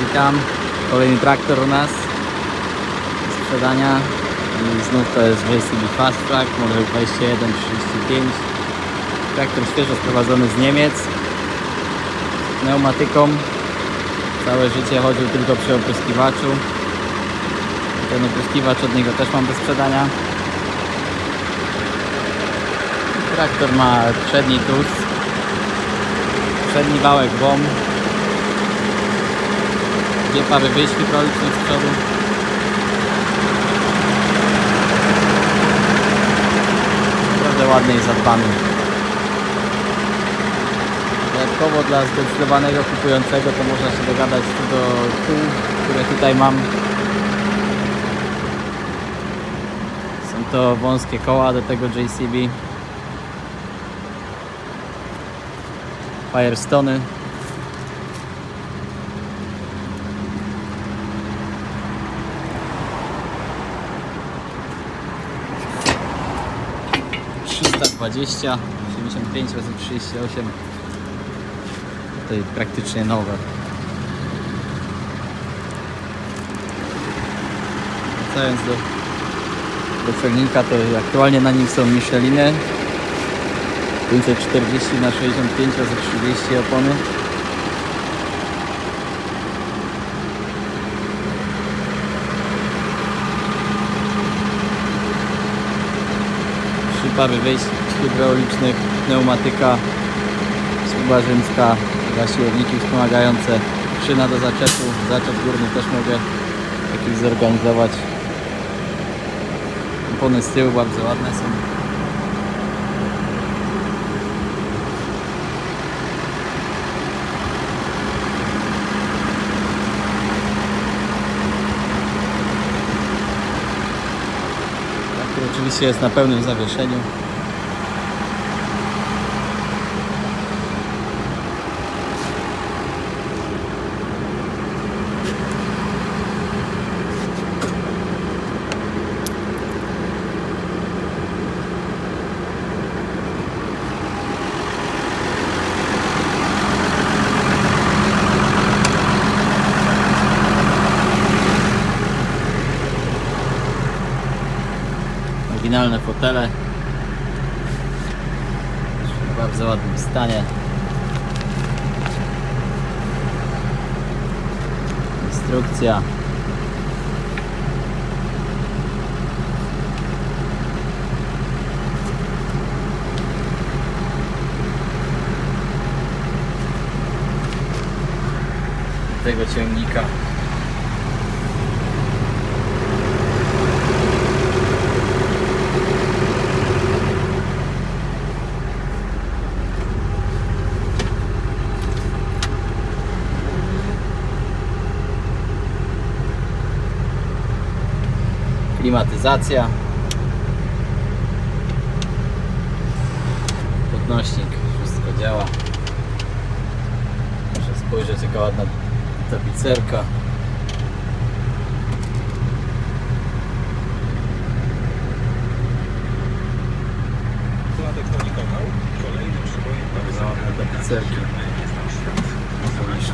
Witam. Kolejny traktor u nas sprzedania. I znów to jest JCB Fast Track, model 2135. Traktor świeżo sprowadzony z Niemiec. Z pneumatyką. Całe życie chodził tylko przy opryskiwaczu. Ten opryskiwacz od niego też mam do sprzedania. Traktor ma przedni tus, przedni wałek bomb, dwie pary wyjść hydraulicznych z przodu. Naprawdę ładny i zadbany. Dodatkowo dla zdecydowanego kupującego to można się dogadać co do kół, które tutaj mam. Są to wąskie koła do tego JCB. Firestony. Trzysta dwadzieścia, osiemdziesiąt pięć razy trzydzieści osiem. Tutaj praktycznie nowe. Wracając do, do ciągnika, to aktualnie na nim są Micheliny 540 na 65 razy 30 opony. Pary wejść hydraulicznych, pneumatyka, słuba rzymska, dwa siłowniki wspomagające, szyna do zaczepu, zaczep górny też mogę jakiś zorganizować. Opony z tyłu bardzo ładne są. Traktor oczywiście jest na pełnym zawieszeniu. Oryginalne fotele. W bardzo ładnym stanie. Instrukcja. Tego ciągnika. Klimatyzacja. Podnośnik, wszystko działa. Proszę spojrzeć jaka ładna tapicerka. Ładne tapicerki.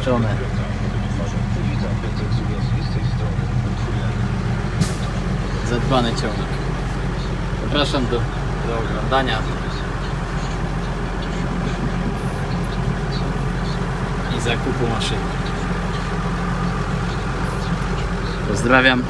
Są zadbany ciągnik. Zapraszam do, do oglądania i zakupu maszyny. Pozdrawiam.